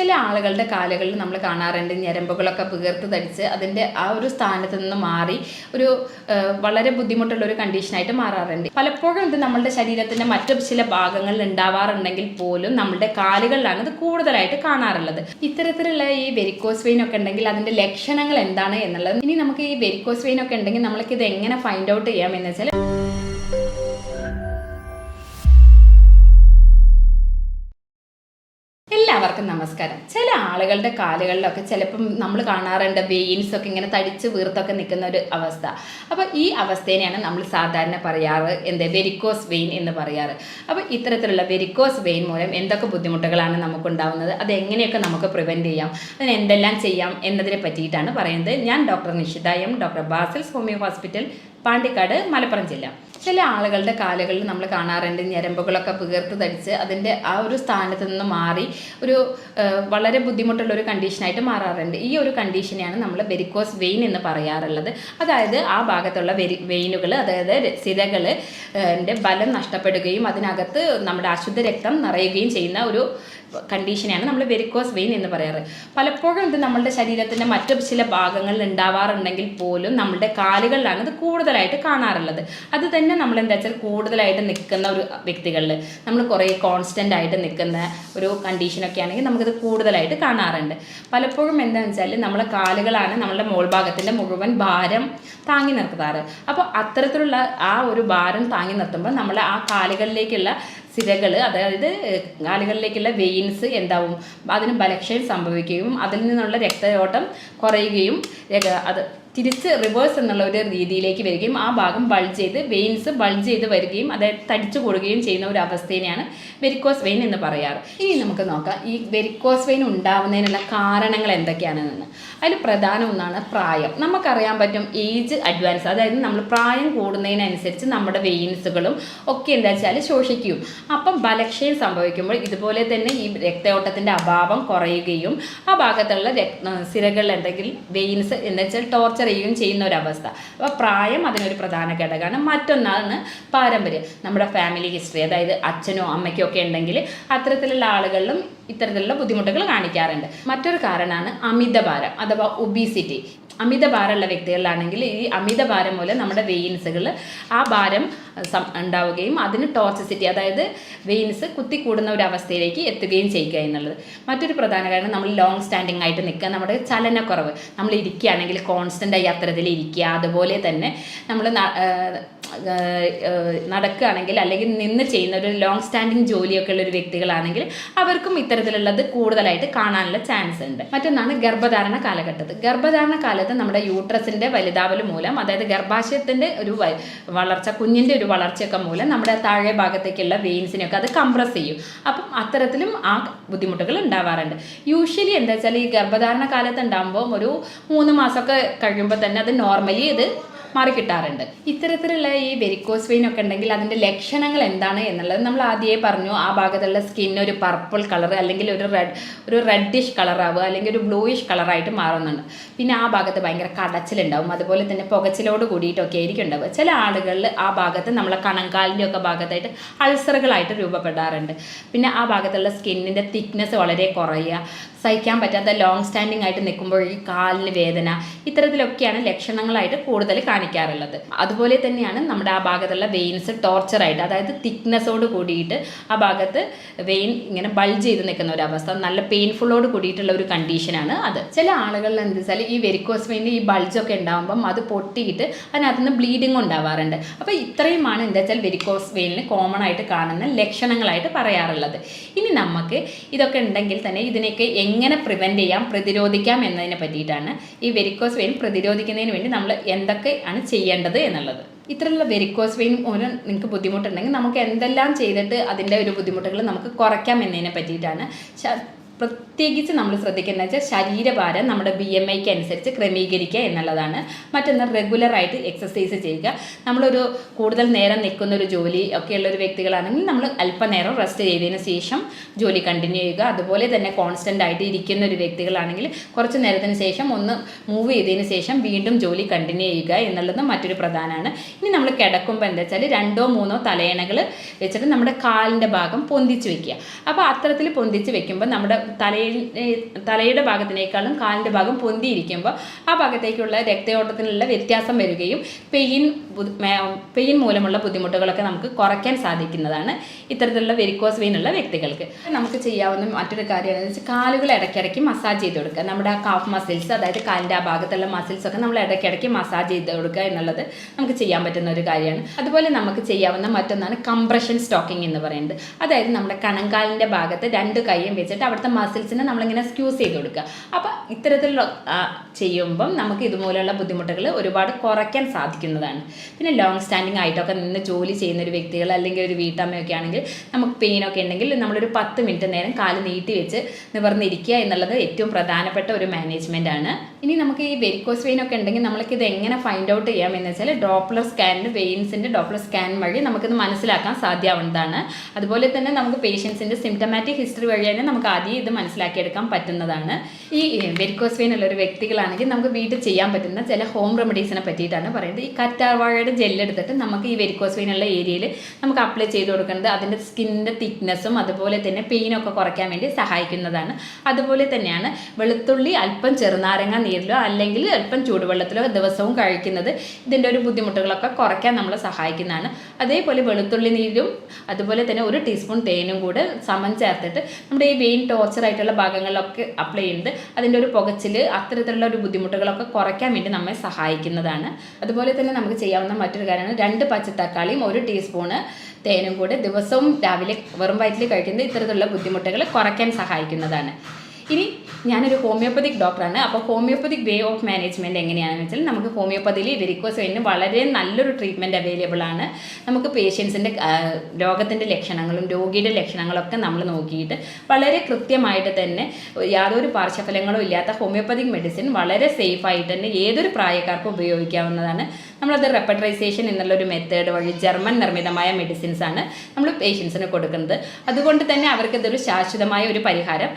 ചില ആളുകളുടെ കാലുകളിൽ നമ്മൾ കാണാറുണ്ട് ഞരമ്പുകളൊക്കെ വീർത്ത് തടിച്ച് അതിന്റെ ആ ഒരു സ്ഥാനത്ത് നിന്ന് മാറി ഒരു വളരെ ബുദ്ധിമുട്ടുള്ള ഒരു കണ്ടീഷനായിട്ട് മാറാറുണ്ട്. പലപ്പോഴും ഇത് നമ്മളുടെ ശരീരത്തിന്റെ മറ്റു ചില ഭാഗങ്ങളിൽ ഉണ്ടാവാറുണ്ടെങ്കിൽ പോലും നമ്മളുടെ കാലുകളിലാണ് ഇത് കൂടുതലായിട്ട് കാണാറുള്ളത്. ഇത്തരത്തിലുള്ള ഈ വെരിക്കോസ് വെയിൻ ഒക്കെ ഉണ്ടെങ്കിൽ അതിന്റെ ലക്ഷണങ്ങൾ എന്താണ് എന്നുള്ളത് ഇനി നമുക്ക് ഈ വെരിക്കോസ് വെയിൻ ഒക്കെ ഉണ്ടെങ്കിൽ നമ്മൾക്ക് ഇത് എങ്ങനെ ഫൈൻഡ് ഔട്ട് ചെയ്യാം എന്ന് വെച്ചാൽ എല്ലാവർക്കും നമസ്കാരം. ചില ആളുകളുടെ കാലുകളിലൊക്കെ ചിലപ്പം നമ്മൾ കാണാറുണ്ട് വെയിൻസ് ഒക്കെ ഇങ്ങനെ തടിച്ച് വീർത്തൊക്കെ നിൽക്കുന്ന ഒരു അവസ്ഥ. അപ്പോൾ ഈ അവസ്ഥേനെയാണ് നമ്മൾ സാധാരണ പറയാറ് എന്ത് വെരിക്കോസ് വെയിൻ എന്ന് പറയാറ്. അപ്പോൾ ഇത്തരത്തിലുള്ള വെരിക്കോസ് വെയിൻ മൂലം എന്തൊക്കെ ബുദ്ധിമുട്ടുകളാണ് നമുക്ക് നമുക്കുണ്ടാവുന്നത്? അത് എങ്ങനെയൊക്കെ നമുക്ക് പ്രിവെന്റ് ചെയ്യാം? അതിന് എന്തെല്ലാം ചെയ്യാം എന്നതിനെ പറ്റിയിട്ടാണ് പറയുന്നത്. ഞാൻ doctor Nishitha M doctor Basil's homoeo hospital Pandikkad Malappuram ജില്ല. ചില ആളുകളുടെ കാലുകളിൽ നമ്മൾ കാണാറുണ്ട് ഞരമ്പുകളൊക്കെ വീർത്ത് തടിച്ച് അതിന്റെ ആ ഒരു സ്ഥാനത്ത് നിന്ന് മാറി ഒരു വളരെ ബുദ്ധിമുട്ടുള്ള ഒരു കണ്ടീഷനായിട്ട് മാറാറുണ്ട്. ഈ ഒരു കണ്ടീഷനെയാണ് നമ്മൾ വെരിക്കോസ് വെയിൻ എന്ന് പറയാറുള്ളത്. അതായത് ആ ഭാഗത്തുള്ള വെരി വെയിനുകൾ അതായത് സിരകൾ ബലം നഷ്ടപ്പെടുകയും അതിനകത്ത് നമ്മുടെ അശുദ്ധ രക്തം നിറയുകയും ചെയ്യുന്ന ഒരു കണ്ടീഷനെയാണ് നമ്മൾ വെരിക്കോസ് വെയിൻ എന്ന് പറയാറ്. പലപ്പോഴും ഇത് നമ്മളുടെ ശരീരത്തിന്റെ മറ്റു ചില ഭാഗങ്ങളിൽ ഉണ്ടാവാറുണ്ടെങ്കിൽ പോലും നമ്മളുടെ കാലുകളിലാണ് ഇത് കൂടുതലായിട്ട് കാണാറുള്ളത്. അത് തന്നെ നമ്മൾ എന്താ വെച്ചാൽ കൂടുതലായിട്ട് നിൽക്കുന്ന ഒരു വ്യക്തികളിൽ നമ്മൾ കുറേ കോൺസ്റ്റന്റ് ആയിട്ട് നിൽക്കുന്ന ഒരു കണ്ടീഷനൊക്കെ ആണെങ്കിൽ നമുക്കിത് കൂടുതലായിട്ട് കാണാറുണ്ട്. പലപ്പോഴും എന്താണെന്ന് വെച്ചാൽ നമ്മളെ കാലുകളാണ് നമ്മളുടെ മോൾ ഭാഗത്തിന്റെ മുഴുവൻ ഭാരം താങ്ങി നിർത്താറ്. അപ്പോൾ അത്തരത്തിലുള്ള ആ ഒരു ഭാരം താങ്ങി നിർത്തുമ്പോൾ നമ്മൾ ആ കാലുകളിലേക്കുള്ള സിരകൾ അതായത് കാലുകളിലേക്കുള്ള വെയിൻസ് എന്താവും? അതിന് ബലക്ഷയം സംഭവിക്കുകയും അതിൽ നിന്നുള്ള രക്തയോട്ടം കുറയുകയും അത് തിരിച്ച് റിവേഴ്സ് എന്നുള്ള ഒരു രീതിയിലേക്ക് വരികയും ആ ഭാഗം ബൾജ് ചെയ്ത് വെയിൻസ് ബൾജ് ചെയ്ത് വരികയും അതായത് തടിച്ചു കൂടുകയും ചെയ്യുന്ന ഒരു അവസ്ഥേനെയാണ് വെരിക്കോസ് വെയിൻ എന്ന് പറയാറ്. ഇനി നമുക്ക് നോക്കാം ഈ വെരിക്കോസ് വെയിൻ ഉണ്ടാവുന്നതിനുള്ള കാരണങ്ങൾ എന്തൊക്കെയാണെന്ന് അതിൽ പ്രധാന ഒന്നാണ് പ്രായം. നമുക്കറിയാൻ പറ്റും ഏജ് അഡ്വാൻസ് അതായത് നമ്മൾ പ്രായം കൂടുന്നതിനനുസരിച്ച് നമ്മുടെ വെയിൻസുകളും ഒക്കെ എന്താ വെച്ചാൽ ശോഷിക്കും. അപ്പം ബലക്ഷയം സംഭവിക്കുമ്പോൾ ഇതുപോലെ തന്നെ ഈ രക്തയോട്ടത്തിന്റെ അഭാവം കുറയുകയും ആ ഭാഗത്തുള്ള രക്ത സിരകളിൽ എന്തെങ്കിലും വെയിൻസ് എന്താ വെച്ചാൽ ടോർച്ചർ ചെയ്യുകയും ചെയ്യുന്ന ഒരു അവസ്ഥ അപ്പോൾ പ്രായം അതിനൊരു പ്രധാന ഘടകമാണ്. മറ്റൊന്നാണ് പാരമ്പര്യം. നമ്മുടെ ഫാമിലി ഹിസ്റ്ററി അതായത് അച്ഛനോ അമ്മയ്ക്കോ ഒക്കെ ഉണ്ടെങ്കിൽ അത്തരത്തിലുള്ള ആളുകളിലും ഇത്തരത്തിലുള്ള ബുദ്ധിമുട്ടുകൾ കാണിക്കാറുണ്ട്. മറ്റൊരു കാരണമാണ് അമിതഭാരം അഥവാ ഒബീസിറ്റി അമിതഭാരമുള്ള വ്യക്തികളിലാണെങ്കിൽ ഈ അമിത ഭാരം മൂലം നമ്മുടെ വെയിൻസുകൾ ആ ഭാരം ഉണ്ടാവുകയും അതിന് ടോക്സിസിറ്റി അതായത് വെയിൻസ് കുത്തിക്കൂടുന്ന ഒരു അവസ്ഥയിലേക്ക് എത്തുകയും ചെയ്യുക എന്നുള്ളത്. മറ്റൊരു പ്രധാന കാരണം നമ്മൾ ലോങ് സ്റ്റാൻഡിങ് ആയിട്ട് നിൽക്കുക നമ്മുടെ ചലനക്കുറവ്. നമ്മൾ ഇരിക്കുകയാണെങ്കിൽ കോൺസ്റ്റന്റ് ആയി അത്തരത്തിൽ ഇരിക്കുക അതുപോലെ തന്നെ നമ്മൾ നടക്കുകയാണെങ്കിൽ അല്ലെങ്കിൽ നിന്ന് ചെയ്യുന്ന ഒരു ലോങ് സ്റ്റാൻഡിങ് ജോലിയൊക്കെ ഉള്ള ഒരു വ്യക്തികളാണെങ്കിൽ അവർക്കും ഇത്തരത്തിലുള്ളത് കൂടുതലായിട്ട് കാണാനുള്ള ചാൻസ് ഉണ്ട്. മറ്റൊന്നാണ് ഗർഭധാരണ കാലഘട്ടത്ത്. ഗർഭധാരണ കാലത്ത് നമ്മുടെ യൂട്രസിന്റെ വലുതാവൽ മൂലം അതായത് ഗർഭാശയത്തിന്റെ ഒരു വളർച്ച കുഞ്ഞിന്റെ ഒരു വളർച്ചയൊക്കെ മൂലം നമ്മുടെ താഴെ ഭാഗത്തേക്കുള്ള വെയിൻസിനെയൊക്കെ അത് കംപ്രസ് ചെയ്യും. അപ്പം അത്തരത്തിലും ആ ബുദ്ധിമുട്ടുകൾ ഉണ്ടാവാറുണ്ട്. യൂഷ്വലി എന്താ വെച്ചാൽ ഈ ഗർഭധാരണ കാലത്ത് ഉണ്ടാകുമ്പോൾ ഒരു മൂന്ന് മാസമൊക്കെ കഴിയുമ്പോൾ തന്നെ അത് നോർമലി ഇത് മാറിക്കിട്ടാറുണ്ട്. ഇത്തരത്തിലുള്ള ഈ വെരിക്കോസ് വെയിൻ ഒക്കെ ഉണ്ടെങ്കിൽ അതിന്റെ ലക്ഷണങ്ങൾ എന്താണ് എന്നുള്ളത് നമ്മൾ ആദ്യമേ പറഞ്ഞു. ആ ഭാഗത്തുള്ള സ്കിൻ ഒരു പർപ്പിൾ കളർ അല്ലെങ്കിൽ ഒരു റെഡ് ഒരു റെഡിഷ് കളറാവുക അല്ലെങ്കിൽ ഒരു ബ്ലൂയിഷ് കളറായിട്ട് മാറുന്നുണ്ട്. പിന്നെ ആ ഭാഗത്ത് ഭയങ്കര കടച്ചിലുണ്ടാവും. അതുപോലെ തന്നെ പുകച്ചിലോട് കൂടിയിട്ടൊക്കെ ആയിരിക്കും ഉണ്ടാവുക ചില ആളുകളിൽ ആ ഭാഗത്ത് നമ്മളെ കണങ്കാലിന്റെ ഒക്കെ ഭാഗത്തായിട്ട് അൾസറുകളായിട്ട് രൂപപ്പെടാറുണ്ട്. പിന്നെ ആ ഭാഗത്തുള്ള സ്കിന്നിന്റെ തിക്നെസ് വളരെ കുറയുക. സഹിക്കാൻ പറ്റാത്ത ലോങ് സ്റ്റാൻഡിങ് ആയിട്ട് നിൽക്കുമ്പോൾ ഈ കാലിന് വേദന ഇത്തരത്തിലൊക്കെയാണ് ലക്ഷണങ്ങളായിട്ട് കൂടുതൽ കാണിക്കാറുള്ളത്. അതുപോലെ തന്നെയാണ് നമ്മുടെ ആ ഭാഗത്തുള്ള വെയിൻസ് ടോർച്ചറായിട്ട് അതായത് തിക്നെസ്സോട് കൂടിയിട്ട് ആ ഭാഗത്ത് വെയിൻ ഇങ്ങനെ ബൾജ് ചെയ്ത് നിൽക്കുന്ന ഒരു അവസ്ഥ നല്ല പെയിൻഫുള്ളോട് കൂടിയിട്ടുള്ള ഒരു കണ്ടീഷനാണ് അത്. ചില ആളുകളിൽ എന്താ വെച്ചാൽ ഈ വെരിക്കോസ് വെയിന്റെ ഈ ബൾജൊക്കെ ഉണ്ടാകുമ്പം അത് പൊട്ടിയിട്ട് അതിനകത്ത് നിന്ന് ബ്ലീഡിങ് ഉണ്ടാവാറുണ്ട്. അപ്പോൾ ഇത്രയുമാണ് എന്താ വെച്ചാൽ വെരിക്കോസ് വെയിനിന് കോമൺ ആയിട്ട് കാണുന്ന ലക്ഷണങ്ങളായിട്ട് പറയാറുള്ളത്. ഇനി നമുക്ക് ഇതൊക്കെ ഉണ്ടെങ്കിൽ തന്നെ ഇതിനെയൊക്കെ എങ്ങനെ പ്രിവെന്റ് ചെയ്യാം പ്രതിരോധിക്കാം എന്നതിനെ പറ്റിയിട്ടാണ് ഈ വെരിക്കോസ് വെയിൻ പ്രതിരോധിക്കുന്നതിന് വേണ്ടി നമ്മൾ എന്തൊക്കെയാണ് ചെയ്യേണ്ടത് എന്നുള്ളത്. ഇത്രയുള്ള വെരിക്കോസ് വെയിൻ മൂലം നിങ്ങൾക്ക് ബുദ്ധിമുട്ടുണ്ടെങ്കിൽ നമുക്ക് എന്തെല്ലാം ചെയ്തിട്ട് അതിന്റെ ഒരു ബുദ്ധിമുട്ടുകൾ നമുക്ക് കുറയ്ക്കാം എന്നതിനെ പറ്റിയിട്ടാണ് പ്രത്യേകിച്ച് നമ്മൾ ശ്രദ്ധിക്കുന്നത് വെച്ചാൽ ശരീരഭാരം നമ്മുടെ ബി എം ഐക്ക് അനുസരിച്ച് ക്രമീകരിക്കുക എന്നുള്ളതാണ്. മറ്റൊന്ന് റെഗുലറായിട്ട് എക്സസൈസ് ചെയ്യുക. നമ്മളൊരു കൂടുതൽ നേരം നിൽക്കുന്ന ഒരു ജോലി ഒക്കെയുള്ള ഒരു വ്യക്തികളാണെങ്കിൽ നമ്മൾ അല്പനേരം റെസ്റ്റ് ചെയ്തതിന് ശേഷം ജോലി കണ്ടിന്യൂ ചെയ്യുക. അതുപോലെ തന്നെ കോൺസ്റ്റന്റ് ആയിട്ട് ഇരിക്കുന്ന ഒരു വ്യക്തികളാണെങ്കിൽ കുറച്ച് നേരത്തിന് ശേഷം ഒന്ന് മൂവ് ചെയ്തതിന് ശേഷം വീണ്ടും ജോലി കണ്ടിന്യൂ ചെയ്യുക എന്നുള്ളത് മറ്റൊരു പ്രധാനമാണ്. ഇനി നമ്മൾ കിടക്കുമ്പോൾ എന്താ വെച്ചാൽ രണ്ടോ മൂന്നോ തലയണകൾ വെച്ചിട്ട് നമ്മുടെ കാലിന്റെ ഭാഗം പൊന്തിച്ച് വെക്കുക. അപ്പോൾ അത്തരത്തിൽ പൊന്തിച്ച് വെക്കുമ്പോൾ നമ്മുടെ തലയിൽ തലയുടെ ഭാഗത്തിനേക്കാളും കാലിന്റെ ഭാഗം പൊന്തിയിരിക്കുമ്പോൾ ആ ഭാഗത്തേക്കുള്ള രക്തയോട്ടത്തിനുള്ള വ്യത്യാസം വരികയും പെയിൻ പെയിൻ മൂലമുള്ള ബുദ്ധിമുട്ടുകളൊക്കെ നമുക്ക് കുറയ്ക്കാൻ സാധിക്കുന്നതാണ് ഇത്തരത്തിലുള്ള വെരിക്കോസ് വെയിൻ ഉള്ള വ്യക്തികൾക്ക്. നമുക്ക് ചെയ്യാവുന്ന മറ്റൊരു കാര്യം എന്ന് വെച്ചാൽ കാലുകൾ ഇടയ്ക്കിടയ്ക്ക് മസാജ് ചെയ്ത് കൊടുക്കുക. നമ്മുടെ ആ കാഫ് മസിൽസ് അതായത് കാലിന്റെ ആ ഭാഗത്തുള്ള മസിൽസ് ഒക്കെ നമ്മൾ ഇടയ്ക്കിടയ്ക്ക് മസാജ് ചെയ്ത് കൊടുക്കുക എന്നുള്ളത് നമുക്ക് ചെയ്യാൻ പറ്റുന്ന ഒരു കാര്യമാണ്. അതുപോലെ നമുക്ക് ചെയ്യാവുന്ന മറ്റൊന്നാണ് കംപ്രഷൻ സ്റ്റോക്കിംഗ് എന്ന് പറയുന്നത്. അതായത് നമ്മുടെ കണങ്കാലിന്റെ ഭാഗത്ത് രണ്ട് കൈയും വെച്ചിട്ട് അവിടുത്തെ മസിൽസിനെ നമ്മളിങ്ങനെ സ്ക്യൂസ് ചെയ്ത് കൊടുക്കുക. അപ്പോൾ ഇത്തരത്തിലുള്ള ചെയ്യുമ്പം നമുക്ക് ഇതുപോലെയുള്ള ബുദ്ധിമുട്ടുകൾ ഒരുപാട് കുറയ്ക്കാൻ സാധിക്കുന്നതാണ്. പിന്നെ ലോങ് സ്റ്റാൻഡിങ് ആയിട്ടൊക്കെ നിന്ന് ജോലി ചെയ്യുന്ന ഒരു വ്യക്തികൾ അല്ലെങ്കിൽ ഒരു വീട്ടമ്മയൊക്കെ ആണെങ്കിൽ നമുക്ക് പെയിനൊക്കെ ഉണ്ടെങ്കിൽ നമ്മളൊരു പത്ത് മിനിറ്റ് നേരം കാൽ നീട്ടി വെച്ച് നിവർന്നിരിക്കുക എന്നുള്ളത് ഏറ്റവും പ്രധാനപ്പെട്ട ഒരു മാനേജ്മെന്റ് ആണ്. ഇനി നമുക്ക് ഈ വെരിക്കോസ് വെയിൻ ഒക്കെ ഉണ്ടെങ്കിൽ നമ്മൾക്ക് ഇത് എങ്ങനെ ഫൈൻഡ് ഔട്ട് ചെയ്യാം എന്ന് വെച്ചാൽ ഡോപ്ലർ സ്കാനിൽ വെയിൻസിന്റെ ഡോപ്ലർ സ്കാൻ വഴി നമുക്കിത് മനസ്സിലാക്കാൻ സാധ്യമാവുന്നതാണ്. അതുപോലെ തന്നെ നമുക്ക് പേഷ്യൻസിന്റെ സിംറ്റമാറ്റിക് ഹിസ്റ്ററി വഴി തന്നെ നമുക്ക് ആദ്യം ഇത് മനസ്സിലാക്കിയെടുക്കാൻ പറ്റുന്നതാണ്. ഈ വെരിക്കോസ് വെയിൻ ഉള്ള ഒരു വ്യക്തികളാണെങ്കിൽ നമുക്ക് വീട്ടിൽ ചെയ്യാൻ പറ്റുന്ന ചില ഹോം റെമഡീസിനെ പറ്റിയിട്ടാണ് പറയുന്നത്. ഈ കറ്റാർവാഴയുടെ ജെല്ലെടുത്തിട്ട് നമുക്ക് ഈ വെരിക്കോസ് വെയിൻ ഉള്ള ഏരിയയിൽ നമുക്ക് അപ്ലൈ ചെയ്ത് കൊടുക്കുന്നത് അതിന്റെ സ്കിന്നിന്റെ തിക്നെസ്സും അതുപോലെ തന്നെ പെയിനൊക്കെ കുറയ്ക്കാൻ വേണ്ടി സഹായിക്കുന്നതാണ്. അതുപോലെ തന്നെയാണ് വെളുത്തുള്ളി അല്പം ചെറുനാരങ്ങ നീരിലോ അല്ലെങ്കിൽ അല്പം ചൂടുവെള്ളത്തിലോ ദിവസവും കഴിക്കുന്നത് ഇതിന്റെ ഒരു ബുദ്ധിമുട്ടുകളൊക്കെ കുറയ്ക്കാൻ നമ്മളെ സഹായിക്കുന്നതാണ്. അതേപോലെ വെളുത്തുള്ളി നീരും അതുപോലെ തന്നെ ഒരു ടീസ്പൂൺ തേനും കൂടെ സമം ചേർത്തിട്ട് നമ്മുടെ ഈ വെയിൻ ടോർച്ചർ ആയിട്ടുള്ള ഭാഗങ്ങളിലൊക്കെ അപ്ലൈ ചെയ്യുന്നത് അതിന്റെ ഒരു പുകച്ചിൽ അത്തരത്തിലുള്ള ഒരു ബുദ്ധിമുട്ടുകളൊക്കെ കുറയ്ക്കാൻ വേണ്ടി നമ്മെ സഹായിക്കുന്നതാണ്. അതുപോലെ തന്നെ നമുക്ക് ചെയ്യാവുന്ന മറ്റൊരു കാര്യമാണ് രണ്ട് പച്ചത്തക്കാളിയും ഒരു ടീസ്പൂണ് തേനും കൂടെ ദിവസവും രാവിലെ വെറും വയറ്റിൽ കഴിക്കുന്നത് ഇത്തരത്തിലുള്ള ബുദ്ധിമുട്ടുകൾ കുറയ്ക്കാൻ സഹായിക്കുന്നതാണ്. ഇനി ഞാനൊരു ഹോമിയോപ്പതിക് ഡോക്ടറാണ് അപ്പോൾ ഹോമിയോപ്പതിക് വേ ഓഫ് മാനേജ്മെന്റ് എങ്ങനെയാണെന്ന് വെച്ചാൽ നമുക്ക് ഹോമിയോപ്പതിയിൽ വെരിക്കോസ് വെയിന് വളരെ നല്ലൊരു ട്രീറ്റ്മെന്റ് അവൈലബിൾ ആണ്. നമുക്ക് പേഷ്യൻസിന്റെ രോഗത്തിന്റെ ലക്ഷണങ്ങളും രോഗിയുടെ ലക്ഷണങ്ങളൊക്കെ നമ്മൾ നോക്കിയിട്ട് വളരെ കൃത്യമായിട്ട് തന്നെ യാതൊരു പാർശ്വഫലങ്ങളും ഇല്ലാത്ത ഹോമിയോപ്പതിക് മെഡിസിൻ വളരെ സേഫായിട്ട് തന്നെ ഏതൊരു പ്രായക്കാർക്കും ഉപയോഗിക്കാവുന്നതാണ്. നമ്മളത് റെപ്പട്രൈസേഷൻ എന്നുള്ളൊരു മെത്തേഡ് വഴി ജർമ്മൻ നിർമ്മിതമായ മെഡിസിൻസ് ആണ് നമ്മൾ പേഷ്യൻസിന് കൊടുക്കുന്നത്. അതുകൊണ്ട് തന്നെ അവർക്ക് ഇതൊരു ശാശ്വതമായ ഒരു പരിഹാരം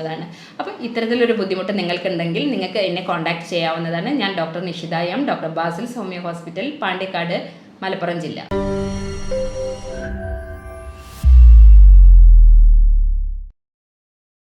ലഭ്യമാവുന്നതാണ് അപ്പം ഇത്തരത്തിലൊരു ബുദ്ധിമുട്ട് നിങ്ങൾക്കുണ്ടെങ്കിൽ നിങ്ങൾക്ക് എന്നെ കോൺടാക്ട് ചെയ്യാവുന്നതാണ്. ഞാൻ doctor Nishitha M doctor Basil Soumya hospital Pandikkad Malappuram ജില്ല.